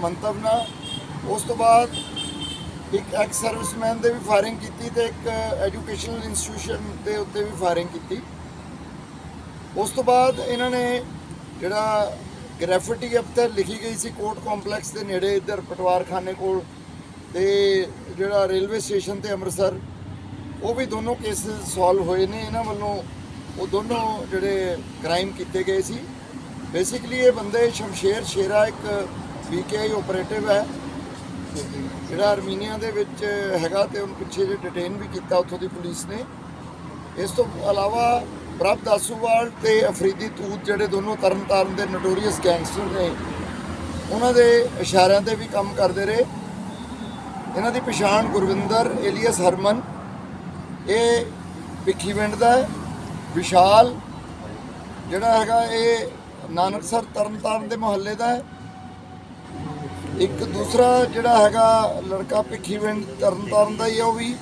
ਮੰਤਵ ਨਾਲ। ਉਸ ਤੋਂ ਬਾਅਦ ਇੱਕ ਐਕਸ ਸਰਵਿਸਮੈਨ ਦੇ ਵੀ ਫਾਇਰਿੰਗ ਕੀਤੀ ਤੇ ਇੱਕ ਐਜੂਕੇਸ਼ਨਲ ਇੰਸਟੀਟਿਊਸ਼ਨ ਦੇ ਉੱਤੇ ਵੀ ਫਾਇਰਿੰਗ ਕੀਤੀ। ਉਸ ਤੋਂ ਬਾਅਦ ਇਹਨਾਂ ਨੇ ਜਿਹੜਾ ਗ੍ਰੈਫਿਟੀ ਅਫਤਰ ਲਿਖੀ ਗਈ ਸੀ ਕੋਰਟ ਕੰਪਲੈਕਸ ਦੇ ਨੇੜੇ ਇੱਧਰ ਪਟਵਾਰਖਾਨੇ ਕੋਲ ਤੇ ਜਿਹੜਾ ਰੇਲਵੇ ਸਟੇਸ਼ਨ ਤੇ ਅੰਮ੍ਰਿਤਸਰ, ਉਹ ਵੀ ਦੋਨੋਂ ਕੇਸਿਸ ਸੋਲਵ ਹੋਏ ਨੇ। ਇਹਨਾਂ ਵੱਲੋਂ ਉਹ ਦੋਨੋਂ ਜਿਹੜੇ ਕ੍ਰਾਈਮ ਕੀਤੇ ਗਏ ਸੀ। ਬੇਸਿਕਲੀ ਇਹ ਬੰਦੇ ਸ਼ਮਸ਼ੇਰ ਸ਼ੇਰਾ ਇੱਕ ਬੀਕੇਆਈ ਆਪਰੇਟਿਵ ਹੈ। ਜਿਹੜਾ ਅਰਮੀਨੀਆ ਦੇ ਵਿੱਚ ਹੈਗਾ ਤੇ ਉਹਨੂੰ ਪਿੱਛੇ ਜੇ ਡਿਟੇਨ ਵੀ ਕੀਤਾ ਉੱਥੋਂ ਦੀ ਪੁਲਿਸ ਨੇ। ਇਸ ਤੋਂ ਇਲਾਵਾ ਪ੍ਰਭ ਦਾਸੂਵਾਲ ਤੇ ਅਫਰੀਦੀ ਤੂਤ ਜਿਹੜੇ ਦੋਨੋਂ ਤਰਨਤਾਰਨ ਦੇ ਨੋਟੋਰੀਅਸ ਗੈਂਗਸਟਰ ਨੇ, ਉਹਨਾਂ ਦੇ ਇਸ਼ਾਰਿਆਂ ਤੇ ਵੀ ਕੰਮ ਕਰਦੇ ਰਹੇ। ਇਹਨਾਂ ਦੀ ਪਛਾਣ ਗੁਰਵਿੰਦਰ ਏਲੀਅਸ ਹਰਮਨ, ਇਹ ਭਿੱਖੀਵਿੰਡ ਦਾ ਵਿਸ਼ਾਲ, ਜਿਹੜਾ ਹੈਗਾ ਇਹ ਨਾਨਕਸਰ ਤਰਨਤਾਰਨ ਦੇ ਮੁਹੱਲੇ ਦਾ ਹੈ। ਇੱਕ ਦੂਸਰਾ ਜਿਹੜਾ ਹੈਗਾ ਲੜਕਾ ਭਿੱਖੀਵਿੰਡ ਤਰਨਤਾਰਨ ਦਾ ਹੀ ਹੈ ਉਹ ਵੀ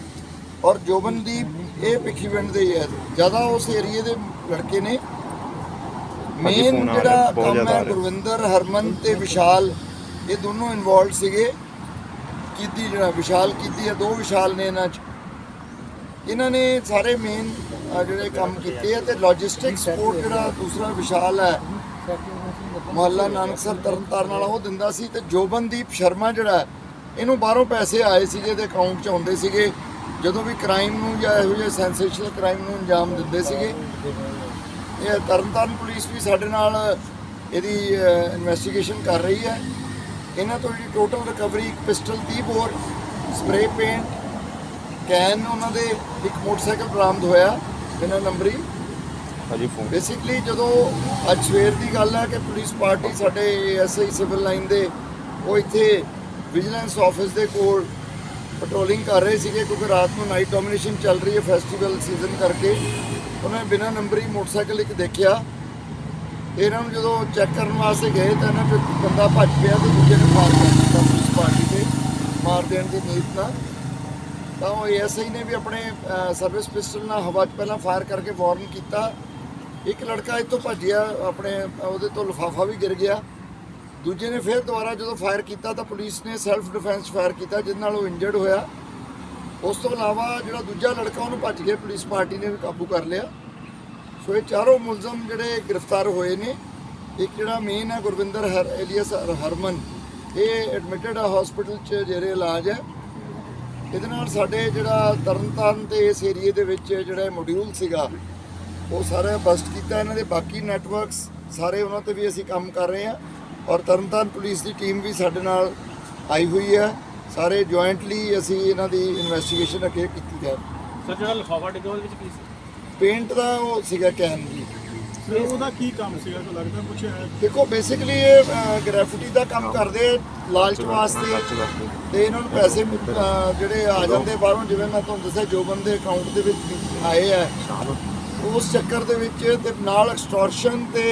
ਔਰ ਜੋਬਨਦੀਪ ਇਹ ਭਿੱਖੀਵਿੰਡ ਦੇ ਹੀ ਹੈ ਜ਼ਿਆਦਾ ਉਸ ਏਰੀਏ ਦੇ ਲੜਕੇ ਨੇ। ਮੇਨ ਆ ਜਿਹੜਾ ਕੰਮ ਆ ਹੈ। ਗੁਰਵਿੰਦਰ ਹਰਮਨ ਤੇ ਵਿਸ਼ਾਲ ਇਹ ਦੋਨੋਂ ਇਨਵੋਲਡ ਸੀਗੇ। ਕੀਤੀ ਜਿਹੜਾ ਵਿਸ਼ਾਲ ਕੀਤੀ ਹੈ ਦੋ ਵਿਸ਼ਾਲ ਨੇ ਇਹਨਾਂ 'ਚ। ਇਹਨਾਂ ਨੇ ਸਾਰੇ ਮੇਨ ਜਿਹੜੇ ਕੰਮ ਕੀਤੇ ਆ ਤੇ ਲੌਜਿਸਟਿਕ ਸਪੋਰਟ ਜਿਹੜਾ ਦੂਸਰਾ ਵਿਸ਼ਾਲ ਹੈ ਮੁਹੱਲਾ ਨਾਨਕ ਨਾਨਕਸਰ ਤਰਨਤਾਰਨ ਵਾਲਾ ਉਹ ਦਿੰਦਾ ਸੀ ਤੇ ਜੋਬਨਦੀਪ ਸ਼ਰਮਾ ਜਿਹੜਾ ਇਹਨੂੰ ਬਾਹਰੋਂ ਪੈਸੇ ਆਏ ਸੀਗੇ ਜਿਹਦੇ ਅਕਾਊਂਟ 'ਚ ਆਉਂਦੇ ਸੀਗੇ। ਜਦੋਂ ਵੀ ਕ੍ਰਾਈਮ ਨੂੰ ਜਾਂ ਇਹੋ ਜਿਹੇ ਸੈਂਸੇਸ਼ਨਲ ਕ੍ਰਾਈਮ ਨੂੰ ਅੰਜਾਮ ਦਿੰਦੇ ਸੀਗੇ। ਇਹ ਤਰਨਤਾਰਨ ਪੁਲਿਸ ਵੀ ਸਾਡੇ ਨਾਲ ਇਹਦੀ ਇਨਵੈਸਟੀਗੇਸ਼ਨ ਕਰ ਰਹੀ ਹੈ। ਇਹਨਾਂ ਤੋਂ ਜਿਹੜੀ ਟੋਟਲ ਰਿਕਵਰੀ ਇੱਕ pistol 30 bore spray paint can ਉਹਨਾਂ ਦੇ ਇੱਕ ਮੋਟਰਸਾਈਕਲ ਬਰਾਮਦ ਹੋਇਆ। ਬਿਨਾਂ ਨੰਬਰੀ ਹਾਂਜੀ ਫੋਨ ਬੇਸਿਕਲੀ ਜਦੋਂ ਅੱਜ ਸਵੇਰ ਦੀ ਗੱਲ ਹੈ ਕਿ ਪੁਲਿਸ ਪਾਰਟੀ ਸਾਡੇ ਐਸਆਈ ਸਿਵਲ ਲਾਈਨ ਦੇ, ਉਹ ਇੱਥੇ ਵਿਜੀਲੈਂਸ ਆਫਿਸ ਦੇ ਕੋਲ ਪੈਟਰੋਲਿੰਗ ਕਰ ਰਹੇ ਸੀਗੇ ਕਿਉਂਕਿ ਰਾਤ ਨੂੰ ਨਾਈਟ ਡੋਮੀਨੇਸ਼ਨ ਚੱਲ ਰਹੀ ਹੈ ਫੈਸਟੀਵਲ ਸੀਜ਼ਨ ਕਰਕੇ। ਉਹਨਾਂ ਨੇ ਬਿਨਾਂ ਨੰਬਰੀ ਮੋਟਰਸਾਈਕਲ ਇੱਕ ਦੇਖਿਆ। ਇਹਨਾਂ ਨੂੰ ਜਦੋਂ ਚੈੱਕ ਕਰਨ ਵਾਸਤੇ ਗਏ ਤਾਂ ਇਹਨਾਂ ਵਿੱਚ ਬੰਦਾ ਭੱਜ ਪਿਆ ਤੇ ਦੂਜੇ ਨੇ ਮਾਰ ਕਰ ਦਿੱਤਾ ਪੁਲਿਸ ਪਾਰਟੀ ਤੇ, ਮਾਰ ਦੇਣ ਦੀ ਨੀਤ ਨਾਲ। ਤਾਂ ਉਹ ਐਸਆਈ ਨੇ ਵੀ ਆਪਣੇ ਸਰਵਿਸ ਪਿਸਟਲ ਨਾਲ ਹਵਾ 'ਚ ਪਹਿਲਾਂ ਫਾਇਰ ਕਰਕੇ ਵਾਰਨ ਕੀਤਾ। ਇੱਕ ਲੜਕਾ ਇੱਥੋਂ ਭੱਜਿਆ, ਆਪਣੇ, ਉਹਦੇ ਤੋਂ ਲਿਫਾਫਾ ਵੀ ਗਿਰ ਗਿਆ। ਦੂਜੇ ਨੇ ਫਿਰ ਦੁਬਾਰਾ ਜਦੋਂ ਫਾਇਰ ਕੀਤਾ ਤਾਂ ਪੁਲਿਸ ਨੇ ਸੈਲਫ ਡਿਫੈਂਸ ਫਾਇਰ ਕੀਤਾ ਜਿਸ ਨਾਲ ਉਹ ਇੰਜਰਡ ਹੋਇਆ। ਉਸ ਤੋਂ ਇਲਾਵਾ ਜਿਹੜਾ ਦੂਜਾ ਲੜਕਾ, ਉਹਨੂੰ ਭੱਜ ਕੇ ਪੁਲਿਸ ਪਾਰਟੀ ਨੇ ਵੀ ਕਾਬੂ ਕਰ ਲਿਆ। ਸੋ ਇਹ ਚਾਰੋਂ ਮੁਲਜ਼ਮ ਜਿਹੜੇ ਗ੍ਰਿਫਤਾਰ ਹੋਏ ਨੇ। ਇੱਕ ਜਿਹੜਾ ਮੇਨ ਹੈ ਗੁਰਵਿੰਦਰ ਹਰ ਐਲੀਅਸ ਹਰਮਨ। ਇਹ ਐਡਮਿਟਡ ਆ ਹਸਪੀਟਲ 'ਚ, ਜਿਹੜੇ ਇਲਾਜ ਹੈ। ਇਹਦੇ ਨਾਲ ਸਾਡੇ ਜਿਹੜਾ ਤਰਨਤਾਰਨ ਤੇ ਇਸ ਏਰੀਏ ਦੇ ਵਿੱਚ ਜਿਹੜਾ ਮੋਡਿਊਲ ਸੀਗਾ ਉਹ ਸਾਰਾ ਬਸਟ ਕੀਤਾ ਇਹਨਾਂ ਦੇ ਬਾਕੀ ਨੈਟਵਰਕਸ ਸਾਰੇ ਉਹਨਾਂ ਤੇ ਵੀ ਅਸੀਂ ਕੰਮ ਕਰ ਰਹੇ ਹਾਂ ਔਰ ਤਰਨਤਾਰਨ ਪੁਲਿਸ ਦੀ ਟੀਮ ਵੀ ਸਾਡੇ ਨਾਲ ਆਈ ਹੋਈ ਹੈ। ਸਾਰੇ ਜੁਆਇੰਟਲੀ ਅਸੀਂ ਇਹਨਾਂ ਦੀ ਇਨਵੈਸਟੀਗੇਸ਼ਨ ਅੱਗੇ ਕੀਤੀ ਜਾ ਸਰ ਜਿਹੜਾ ਲਿਫਾਫਾ ਡਿੱਗਾ ਉਹਦੇ ਵਿੱਚ ਕੀ ਸੀ? ਪੇਂਟ ਦਾ ਉਹ ਸੀਗਾ ਕੈਨ ਜੀ। ਫਿਰ ਉਹਦਾ ਕੀ ਕੰਮ ਸੀਗਾ? ਤੁਹਾਨੂੰ ਲੱਗਦਾ ਕੁਝ ਹੈ। ਦੇਖੋ ਬੇਸਿਕਲੀ ਇਹ ਗ੍ਰੈਫਿਟੀ ਦਾ ਕੰਮ ਕਰਦੇ ਆ ਲਾਲਚ ਵਾਸਤੇ। ਤੇ ਇਹਨਾਂ ਨੂੰ ਪੈਸੇ ਜਿਹੜੇ ਆ ਜਾਂਦੇ ਬਾਹਰੋਂ ਜਿਵੇਂ ਮੈਂ ਤੁਹਾਨੂੰ ਦੱਸਿਆ ਜੋਬਨ ਦੇ ਅਕਾਊਂਟ ਦੇ ਵਿੱਚ ਆਏ ਆ। ਉਸ ਚੱਕਰ ਦੇ ਵਿੱਚ ਤੇ ਨਾਲ ਐਕਸਟੋਰਸ਼ਨ ਤੇ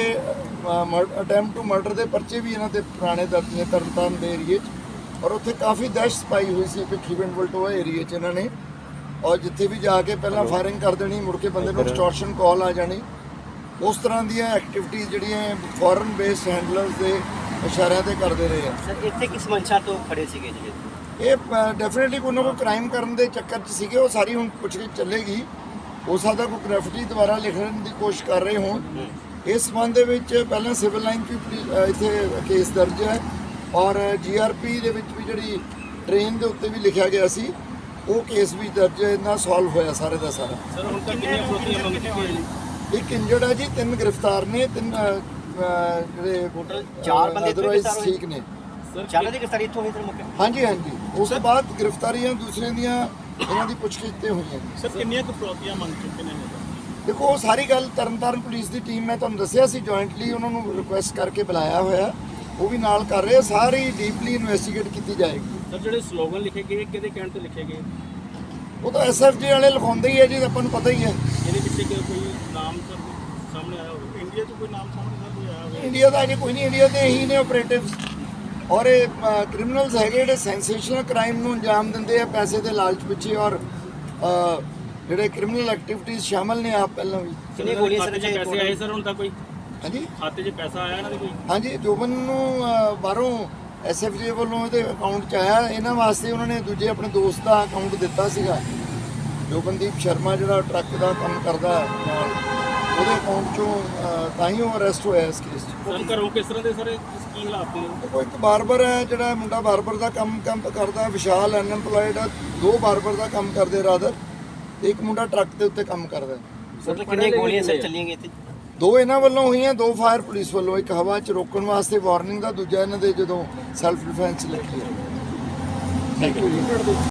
ਅਟੈਂਪਟ ਟੂ ਮਰਡਰ ਦੇ ਪਰਚੇ ਵੀ ਇਹਨਾਂ ਤੇ ਪੁਰਾਣੇ ਦਰਜ ਨੇ ਤਰਨਤਾਰਨ ਦੇ ਏਰੀਏ 'ਚ। ਔਰ ਉੱਥੇ ਕਾਫੀ ਦਹਿਸ਼ਤ ਪਾਈ ਹੋਈ ਸੀ ਭਿੱਖੀਵਿੰਡ ਵਲਟੋਆ ਏਰੀਏ 'ਚ ਇਹਨਾਂ ਨੇ। ਔਰ ਜਿੱਥੇ ਵੀ ਜਾ ਕੇ ਪਹਿਲਾਂ ਫਾਇਰਿੰਗ ਕਰ ਦੇਣੀ ਮੁੜ ਕੇ ਬੰਦੇ ਨੂੰ ਐਕਸਟੋਰਸ਼ਨ ਕਾਲ ਆ ਜਾਣੀ। ਉਸ ਤਰ੍ਹਾਂ ਦੀਆਂ ਐਕਟੀਵਿਟੀਜ਼ ਜਿਹੜੀਆਂ ਫੋਰਨ ਬੇਸਡ ਹੈਂਡਲਰਸ ਦੇ ਇਸ਼ਾਰਿਆਂ ਤੇ ਕਰਦੇ ਰਹੇ ਆ। ਸਰ ਇੱਥੇ ਕਿਸ ਮਨਸ਼ਾ ਤੋਂ ਖੜੇ ਸੀਗੇ ਜੀ ਇਹ ਡੈਫੀਨਿਟਲੀ ਕੋਈ ਨਾ ਕੋਈ ਕ੍ਰਾਈਮ ਕਰਨ ਦੇ ਚੱਕਰ 'ਚ ਸੀਗੇ ਉਹ ਸਾਰੀ ਹੁਣ ਪੁੱਛ ਕੇ ਚੱਲੇਗੀ। ਹੋ ਸਕਦਾ ਕੋਈ ਗ੍ਰੈਫਿਟੀ ਦੁਬਾਰਾ ਲਿਖਣ ਦੀ ਕੋਸ਼ਿਸ਼ ਕਰ ਰਹੇ ਹੋਣ। ਇਸ ਸੰਬੰਧ ਦੇ ਵਿੱਚ ਪਹਿਲਾਂ ਸਿਵਲ ਲਾਈਨ ਅਹ ਇੱਥੇ ਕੇਸ ਦਰਜ ਹੈ ਔਰ ਜੀਆਰਪੀ ਦੇ ਵਿੱਚ ਵੀ ਜਿਹੜੀ ਟ੍ਰੇਨ ਦੇ ਉੱਤੇ ਵੀ ਲਿਖਿਆ ਗਿਆ ਸੀ ਉਹ ਕੇਸ ਵੀ ਦਰਜ ਹੈ ਨਾ ਸੋਲਵ ਹੋਇਆ ਸਾਰੇ ਦਾ ਸਾਰਾ। ਸਰ ਹੁਣ ਤੱਕ ਕਿੰਨੀਆਂ ਫਰੋਤੀਆਂ ਮੰਗ ਚੁੱਕੇ ਜੀ ਇੱਕ ਇੰਜਰਡ ਹੈ ਜੀ ਤਿੰਨ ਗ੍ਰਿਫਤਾਰ ਨੇ ਤਿੰਨ ਜਿਹੜੇ ਚਾਰ ਬੰਦੇ ਹੋਏ? ਠੀਕ ਨੇ। ਸਰ ਚਾਲਾਂ ਦੀ ਗ੍ਰਿਫਤਾਰੀ ਇੱਥੋਂ ਹੋਈ ਸਰ ਮੁੱਕੇ ਹਾਂਜੀ ਹਾਂਜੀ। ਉਸ ਤੋਂ ਬਾਅਦ ਗ੍ਰਿਫਤਾਰੀਆਂ ਦੂਸਰਿਆਂ ਦੀਆਂ ਇਹਨਾਂ ਦੀ ਪੁੱਛਗਿੱਛ ਤੇ ਹੋਈਆਂ ਸਰ ਕਿੰਨੀਆਂ ਕੁ ਫਰੋਤੀਆਂ ਮੰਗ ਚੁੱਕੇ ਨੇ ਇਹ ਦੇਖੋ ਉਹ ਸਾਰੀ ਗੱਲ ਤਰਨਤਾਰਨ ਪੁਲਿਸ ਦੀ ਟੀਮ ਮੈਂ ਤੁਹਾਨੂੰ ਦੱਸਿਆ ਸੀ ਜੁਆਇੰਟਲੀ ਉਹਨਾਂ ਨੂੰ ਰਿਕੁਐਸਟ ਕਰਕੇ ਬੁਲਾਇਆ ਹੋਇਆ। ਉਹ ਵੀ ਨਾਲ ਕਰ ਰਹੇ ਆ ਸਾਰੀ ਡੀਪਲੀ ਇਨਵੈਸਟੀਗੇਟ ਕੀਤੀ ਜਾਏਗੀ। ਸਰ ਜਿਹੜੇ ਸਲੋਗਨ ਲਿਖੇ ਗਏ ਕਿਹਦੇ ਕਹਿਣ ਤੇ ਲਿਖੇ ਗਏ? ਉਹ ਤਾਂ ਐਸਐਫਜੀ ਵਾਲੇ ਲਿਖਾਉਂਦੇ ਹੀ ਹੈ ਜੀ ਆਪਾਂ ਨੂੰ ਪਤਾ ਹੀ ਹੈ। ਇਹਦੇ ਪਿੱਛੇ ਕਿ ਕੋਈ ਨਾਮ ਸਰ ਸਾਹਮਣੇ ਆਇਆ ਹੋਵੇ? ਇੰਡੀਆ ਤੋਂ ਕੋਈ ਨਾਮ ਸਾਹਮਣੇ ਸਰ ਕੋਈ ਆਇਆ ਹੋਵੇ? ਇੰਡੀਆ ਦਾ ਅਜੇ ਕੋਈ ਨਹੀਂ ਇੰਡੀਆ ਦੇ ਹੀ ਨੇ ਆਪਰੇਟਿਵਸ ਔਰ ਇਹ ਕ੍ਰਿਮੀਨਲਸ ਹੈਗੇ ਜਿਹੜੇ ਸੈਂਸੇਸ਼ਨਲ ਕ੍ਰਾਈਮ ਨੂੰ ਅੰਜਾਮ ਦਿੰਦੇ ਆ ਪੈਸੇ ਦੇ ਲਾਲਚ ਪਿੱਛੇ ਔਰ ਜਿਹੜੇ ਕ੍ਰਿਮੀਨਲ ਐਕਟੀਵਿਟੀਜ਼ ਸ਼ਾਮਲ ਨੇ ਆਪ ਪਹਿਲਾਂ ਵੀ। ਕਿੰਨੇ ਗੋਲੀਆਂ ਸਰ ਜੇ ਪੈਸੇ ਆਏ ਸਰ ਹੁਣ ਤੱਕ ਕੋਈ? ਹਾਂਜੀ? ਖਾਤੇ 'ਚ ਪੈਸਾ ਆਇਆ ਇਹਨਾਂ ਦੇ ਕੋਈ? ਹਾਂਜੀ ਜੋਬਨ ਨੂੰ ਬਾਹਰੋਂ ਐਸਐਫਜੀ ਵੱਲੋਂ ਇਹਦੇ ਅਕਾਊਂਟ 'ਚ ਆਇਆ। ਇਹਨਾਂ ਵਾਸਤੇ ਉਹਨਾਂ ਨੇ ਦੂਜੇ ਆਪਣੇ ਦੋਸਤ ਦਾ ਅਕਾਊਂਟ ਦਿੱਤਾ ਸੀਗਾ। ਜੋਬਨਦੀਪ ਸ਼ਰਮਾ ਜਿਹੜਾ ਟਰੱਕ ਦਾ ਕੰਮ ਕਰਦਾ ਹੈ ਨਾਲ। ਉਹਦੇ ਅਕਾਊਂਟ 'ਚੋਂ ਤਾਂ ਹੀ ਉਹ ਅਰੈਸਟ ਹੋਇਆ ਇਸ ਕੇਸ 'ਚ। ਸਰ ਘਰੋਂ ਕਿਸ ਤਰ੍ਹਾਂ ਦੇ ਸਾਰੇ ਕੀ ਹਾਲਾਤ ਨੇ? ਦੇਖੋ ਇੱਕ ਬਾਰਬਰ ਹੈ ਜਿਹੜਾ ਮੁੰਡਾ ਬਾਰਬਰ ਦਾ ਕੰਮ ਕੰਮ ਕਰਦਾ ਵਿਸ਼ਾਲ ਅਨਐਮਪਲੋਇਡ ਆ ਦੋ ਬਾਰਬਰ ਦਾ ਕੰਮ ਕਰਦੇ ਰਾਦਰ ਤੇ ਇੱਕ ਮੁੰਡਾ ਟਰੱਕ ਦੇ ਉੱਤੇ ਕੰਮ ਕਰਦਾ। ਸਰ ਕਿੰਨੀਆਂ ਗੋਲੀਆਂ ਸਰ ਚੱਲੀਆਂ ਗਈਆਂ ਇੱਥੇ? ਦੋ ਇਹਨਾਂ ਵੱਲੋਂ ਹੋਈਆਂ ਦੋ ਫਾਇਰ ਪੁਲਿਸ ਵੱਲੋਂ ਇੱਕ ਹਵਾ 'ਚ ਰੋਕਣ ਵਾਸਤੇ ਵਾਰਨਿੰਗ ਦਾ ਦੂਜਾ ਇਹਨਾਂ ਦੇ ਜਦੋਂ ਸੈਲਫ ਡਿਫੈਂਸ ਲੱਗੀ ਹੈ। Thank you